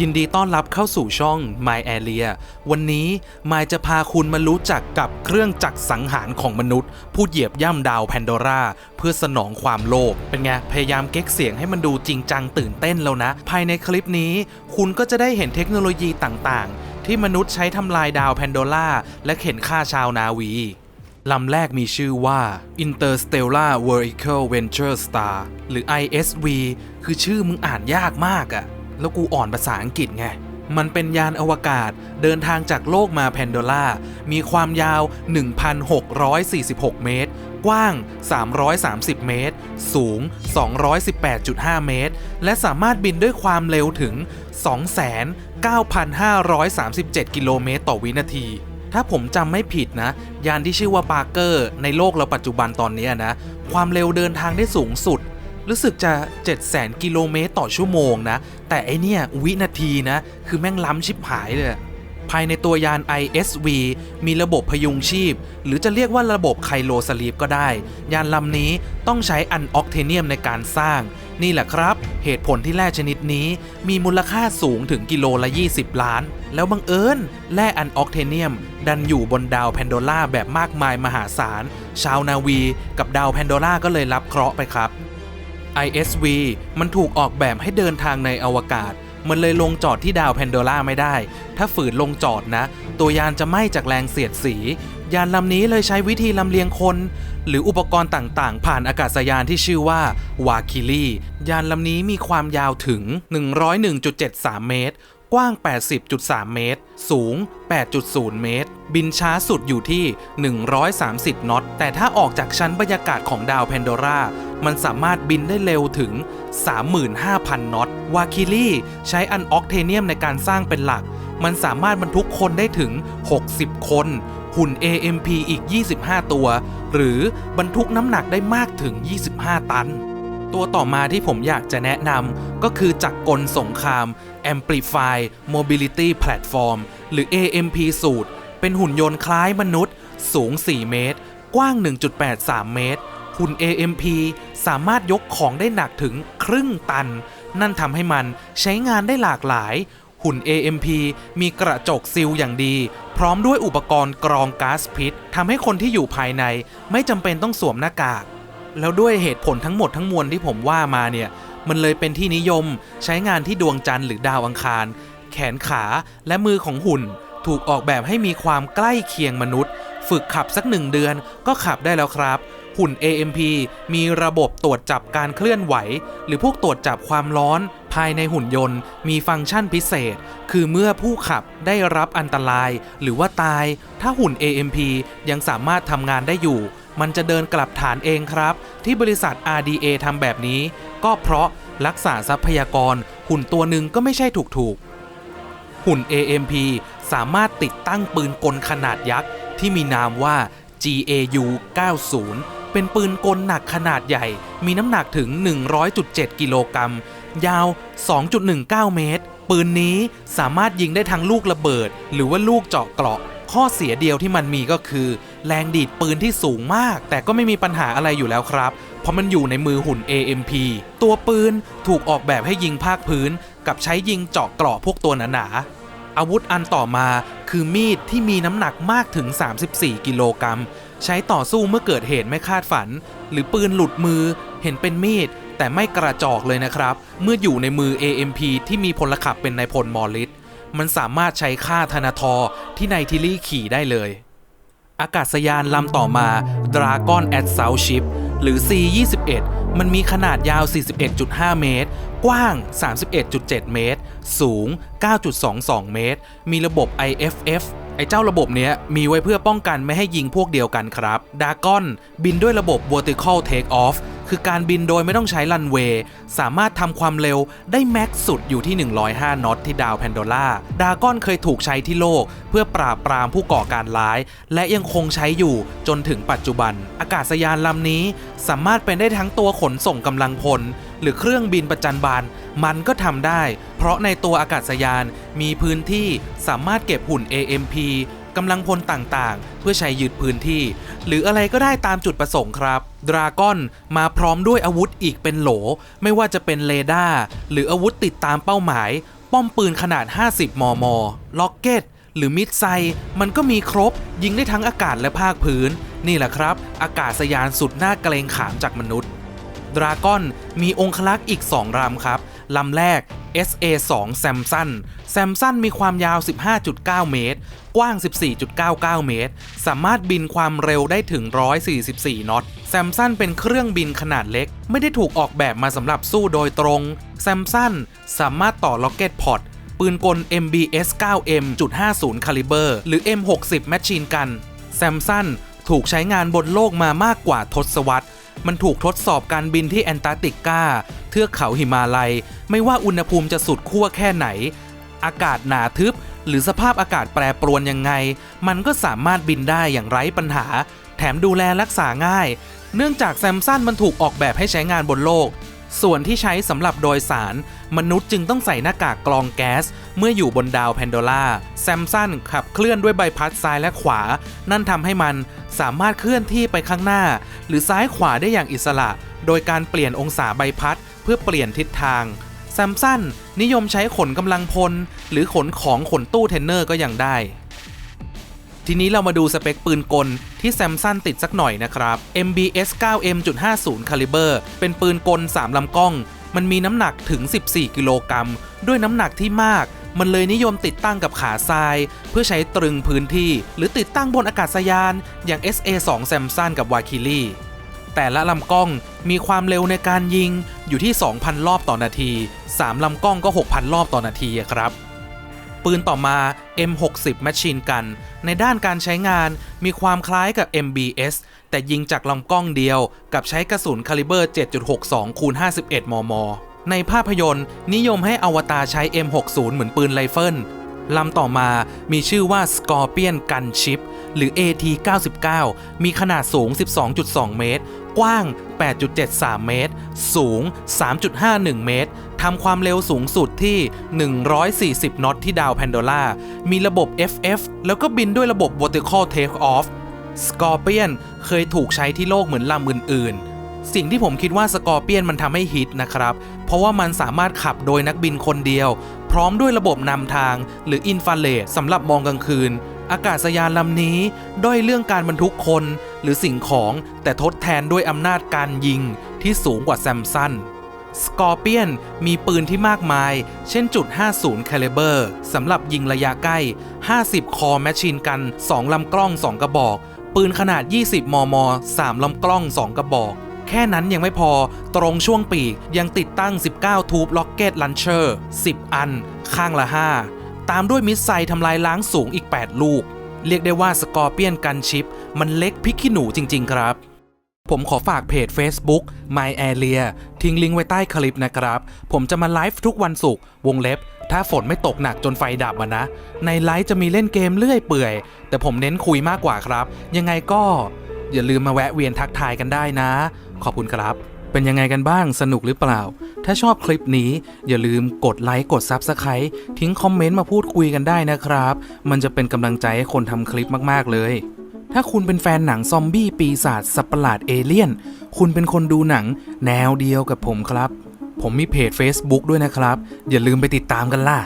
ยินดีต้อนรับเข้าสู่ช่อง My Area วันนี้มายจะพาคุณมารู้จักกับเครื่องจักรสังหารของมนุษย์ ผู้เหยียบย่ำดาวแพนโดราเพื่อสนองความโลภเป็นไง พยายามเก๊กเสียงให้มันดูจริงจังตื่นเต้นแล้วนะ ภายในคลิปนี้ คุณก็จะได้เห็นเทคโนโลยีต่างๆ ที่มนุษย์ใช้ทำลายดาวแพนโดราและเข็นฆ่าชาวนาวีลำแรกมีชื่อว่า Interstellar Vehicle Venture Star หรือ ISV คือชื่อมึงอ่านยากมากอะ่ะ แล้วกูอ่อนภาษาอังกฤษไง มันเป็นยานอวกาศเดินทางจากโลกมาแพนโดล่า มีความยาว 1,646 เมตร กว้าง 330 เมตร สูง 218.5 เมตร และสามารถบินด้วยความเร็วถึง 29,537 กิโลเมตรต่อวินาทีถ้าผมจำไม่ผิดนะ ยานที่ชื่อว่าปาร์เกอร์ในโลกเราปัจจุบันตอนนี้นะ ความเร็วเดินทางได้สูงสุด รู้สึกจะ700,000กิโลเมตรต่อชั่วโมงนะ แต่ไอเนี่ย วินาทีนะ คือแม่งล้ำชิบหายเลยภายในตัวยาน ISV มีระบบพยุงชีพ หรือจะเรียกว่าระบบไคโลสลีปก็ได้ ยานลำนี้ต้องใช้อันออกเทเนียมในการสร้าง นี่แหละครับ เหตุผลที่แร่ชนิดนี้ มีมูลค่าสูงถึงกิโลละ 20 ล้าน แล้วบังเอิญแร่อันออกเทเนียม ดันอยู่บนดาวแพนโดล่าแบบมากมายมหาศาล ชาวนาวี กับดาวแพนโดล่าก็เลยรับเคราะห์ไปครับ ISV มันถูกออกแบบให้เดินทางในอวกาศ มันเลยลงจอดที่ดาวแพนโดล่าไม่ได้ ถ้าฝืนลงจอดนะ ตัวยานจะไหม้จากแรงเสียดสี ยานลำนี้เลยใช้วิธีลำเลียงคน หรืออุปกรณ์ต่างๆ ผ่านอากาศยานที่ชื่อว่าวาคิลี่ ยานลำนี้มีความยาวถึง 101.73 เมตร กว้าง 80.3 เมตร สูง 8.0 เมตร บินช้าสุดอยู่ที่ 130 นอต แต่ถ้าออกจากชั้นบรรยากาศของดาวแพนโดรามันสามารถบินได้เร็วถึง 35,000 นอต วาคิลี่ใช้อันออกเทเนียมในการสร้างเป็นหลัก มันสามารถบรรทุกคนได้ถึง 60 คน หุ่น AMP อีก 25 ตัว หรือบรรทุกน้ำหนักได้มากถึง 25 ตัน ตัวต่อมาที่ผมอยากจะแนะนำก็คือจักรกลสงคราม Amplify Mobility Platform หรือ AMP สูตร เป็นหุ่นยนต์คล้ายมนุษย์ สูง 4 เมตร กว้าง 1.83 เมตร หุ่น AMP สามารถยกของได้หนักถึงครึ่งตัน นั่นทำให้มันใช้งานได้หลากหลาย หุ่น AMP มีกระจกซิลอย่างดี พร้อมด้วยอุปกรณ์กรองก๊าซพิษทำให้คนที่อยู่ภายในไม่จำเป็นต้องสวมหน้ากาก แล้วด้วยเหตุผลทั้งหมดทั้งมวลที่ผมว่ามาเนี่ย มันเลยเป็นที่นิยมใช้งานที่ดวงจันทร์หรือดาวอังคาร แขนขาและมือของหุ่น ถูกออกแบบให้มีความใกล้เคียงมนุษย์ ฝึกขับสักหนึ่งเดือนก็ขับได้แล้วครับ หุ่น AMP มีระบบตรวจจับการเคลื่อนไหว หรือพวกตรวจจับความร้อน ภายในหุ่นยนต์ มีฟังก์ชันพิเศษ คือเมื่อผู้ขับได้รับอันตราย หรือว่าตาย ถ้าหุ่น AMP ยังสามารถทำงานได้อยู่ มันจะเดินกลับฐานเองครับ ที่บริษัท RDA ทำแบบนี้ ก็เพราะรักษาทรัพยากร หุ่นตัวหนึ่งก็ไม่ใช่ถูกๆ หุ่น AMP สามารถติดตั้งปืนกลขนาดยักษ์ ที่มีนามว่า GAU 90 เป็นปืนกลหนักขนาดใหญ่ มีน้ำหนักถึง 100.7 กิโลกรัม ยาว 2.19 เมตร ปืนนี้สามารถยิงได้ทั้งลูกระเบิด หรือว่าลูกเจาะเกราะ ข้อเสียเดียวที่มันมีก็คือ แรงดีดปืนที่สูงมาก แต่ก็ไม่มีปัญหาอะไรอยู่แล้วครับ เพราะมันอยู่ในมือหุ่น AMP ตัวปืนถูกออกแบบให้ยิงภาคพื้น กับใช้ยิงเจาะเกราะพวกตัวหนาๆอาวุธอันต่อมาคือมีดที่มีน้ำหนักมากถึง 34 กิโลกรัมใช้ต่อสู้เมื่อเกิดเหตุไม่คาดฝัน หรือปืนหลุดมือเห็นเป็นมีด แต่ไม่กระจอกเลยนะครับ เมื่ออยู่ในมือ AMP ที่มีพลขับเป็นนายพลมอริส มันสามารถใช้ฆ่าธนาทอที่นายทิลลี่ขี่ได้เลย อากาศยานลำต่อมา Dragon at South Ship หรือ C21 มันมีขนาดยาว 41.5 เมตร กว้าง 31.7 เมตร สูง 9.22 เมตร มีระบบ IFF ไอ้เจ้าระบบเนี้ยมีไว้เพื่อป้องกันไม่ให้ยิงพวกเดียวกันครับดากอนบินด้วยระบบ vertical take off คือการบินโดยไม่ต้องใช้รันเวย์ สามารถทำความเร็วได้แม็กซ์สุดอยู่ที่ 105 นอตที่ดาวแพนโดล่าดากอนเคยถูกใช้ที่โลก เพื่อปราบปรามผู้ก่อการร้าย และยังคงใช้อยู่จนถึงปัจจุบัน อากาศยานลำนี้สามารถเป็นได้ทั้งตัวขนส่งกำลังพล หรือเครื่องบินประจันบานมันก็ทำได้ เพราะในตัวอากาศยานมีพื้นที่สามารถเก็บหุ่น AMP กำลังพลต่างๆ เพื่อใช้ยึดพื้นที่ หรืออะไรก็ได้ตามจุดประสงค์ครับ ดราก้อนมาพร้อมด้วยอาวุธอีกเป็นโหล ไม่ว่าจะเป็นเรดาร์หรืออาวุธติดตามเป้าหมาย ป้อมปืนขนาด 50 มม ล็อกเก็ต หรือมิดไซ มันก็มีครบ ยิงได้ทั้งอากาศและภาคพื้น นี่แหละครับ อากาศยานสุดน่าเกรงขามจากมนุษย์ดราก้อนมีองคลักษ์อีก 2ลำครับลำแรก SA2 แซมซันแซมซันมีความยาว 15.9 เมตร กว้าง 14.99 เมตร สามารถบินความเร็วได้ถึง 144 นอตแซมซันเป็นเครื่องบินขนาดเล็ก ไม่ได้ถูกออกแบบมาสำหรับสู้โดยตรงแซมซันสามารถต่อล็อกเก็ตพอตปืนกล MBS 9M 50คาลิเบอร์หรือ M60 แมชชีนกันแซมซันถูกใช้งานบนโลกมามากกว่าทศวรรษ มันถูกทดสอบการบินที่แอนตาร์กติกาเทือกเขาหิมาลัย ไม่ว่าอุณหภูมิจะสุดขั้วแค่ไหน อากาศหนาทึบ หรือสภาพอากาศแปรปรวนยังไง มันก็สามารถบินได้อย่างไร้ปัญหา แถมดูแลรักษาง่าย เนื่องจากแซมซันมันถูกออกแบบให้ใช้งานบนโลก ส่วนที่ใช้สำหรับโดยสาร มนุษย์จึงต้องใส่หน้ากากกรองแก๊ส เมื่ออยู่บนดาวแพนโดล่าแซมซันขับเคลื่อนด้วยใบพัดซ้ายและขวา นั่นทำให้มันสามารถเคลื่อนที่ไปข้างหน้า หรือซ้ายขวาได้อย่างอิสระ โดยการเปลี่ยนองศาใบพัด เพื่อเปลี่ยนทิศทางแซมซันนิยมใช้ขนกำลังพล หรือขนของขนตู้เทนเนอร์ก็ยังได้ ทีนี้เรามาดูสเปคปืนกลที่แซมซันติดสักหน่อยนะครับ MBS 9M.50 Caliber เป็นปืนกล 3 ลำกล้อง มันมีน้ำหนักถึง 14 กิโลกรัม ด้วยน้ำหนักที่มากมันเลยนิยมติดตั้งกับขาทราย เพื่อใช้ตรึงพื้นที่ หรือติดตั้งบนอากาศยาน อย่าง SA2 แซมซันกับวาคิลี่แต่ละลำกล้องมีความเร็วในการยิงอยู่ที่ 2,000 รอบต่อนาที 3 ลำกล้องก็ 6,000 รอบต่อนาทีครับ ปืนต่อมา M60 Machine Gun ในด้านการใช้งานมีความคล้ายกับ MBS แต่ยิงจากลำกล้องเดียว กับใช้กระสุนคาลิเบอร์ 7.62คูณ51 มม ในภาพยนตร์นิยมให้อวตารใช้ M60 เหมือนปืนไรเฟิล ลำต่อมามีชื่อว่า Scorpion Gunship หรือ AT-99 มีขนาดสูง 12.2 เมตร กว้าง 8.73 เมตร สูง 3.51 เมตร ทำความเร็วสูงสุดที่ 140นอตที่ดาวแพนโดล่า มีระบบ FF แล้วก็บินด้วยระบบ Vertical Take Off Scorpion เคยถูกใช้ที่โลกเหมือนลำอื่น ๆสิ่งที่ผมคิดว่าสกอร์เปียนมันทำให้ฮิตนะครับ เพราะว่ามันสามารถขับโดยนักบินคนเดียว พร้อมด้วยระบบนำทาง หรืออินฟาเรดสำหรับมองกลางคืน อากาศยานลำนี้ ด้อยเรื่องการบรรทุกคน หรือสิ่งของแต่ทดแทนด้วยอำนาจการยิงที่สูงกว่าแซมซันสกอร์เปียนมีปืนที่มากมาย เช่นจุด 50 Caliber สำหรับยิงระยะใกล้ 50 คอแมชชีนกัน 2 ลำกล้อง 2 กระบอก ปืนขนาด 20 มม 3 ลำกล้อง 2 กระบอก แค่นั้นยังไม่พอตรงช่วงปีกยังติดตั้ง 19 ทูบล็อกเก็ตลันเชอร์10 อัน ข้างละ 5 ตามด้วยมิสไซล์ทำลายล้างสูงอีก 8 ลูก เรียกได้ว่าสกอร์เปียนกันชิป มันเล็กพริกขี้หนูจริง ๆ ครับ ผมขอฝากเพจ Facebook My Area ทิ้งลิงก์ไว้ใต้คลิปนะครับ ผมจะมาไลฟ์ทุกวันศุกร์วงเล็บ ถ้าฝนไม่ตกหนักจนไฟดับนะ ในไลฟ์จะมีเล่นเกมเลื่อยเปื่อย แต่ผมเน้นคุยมากกว่าครับ ยังไงก็ อย่าลืมมาแวะเวียนทักทายกันได้นะ ขอบคุณครับ เป็นยังไงกันบ้างสนุกหรือเปล่า ถ้าชอบคลิปนี้อย่าลืมกดไลค์กด Subscribe ทิ้งคอมเมนต์มาพูดคุยกันได้นะครับ มันจะเป็นกำลังใจให้คนทำคลิปมากๆเลย ถ้าคุณเป็นแฟนหนังซอมบี้ปีศาจสัตว์ประหลาดเอเลี่ยน คุณเป็นคนดูหนังแนวเดียวกับผมครับ ผมมีเพจ Facebook ด้วยนะครับ อย่าลืมไปติดตามกันล่ะ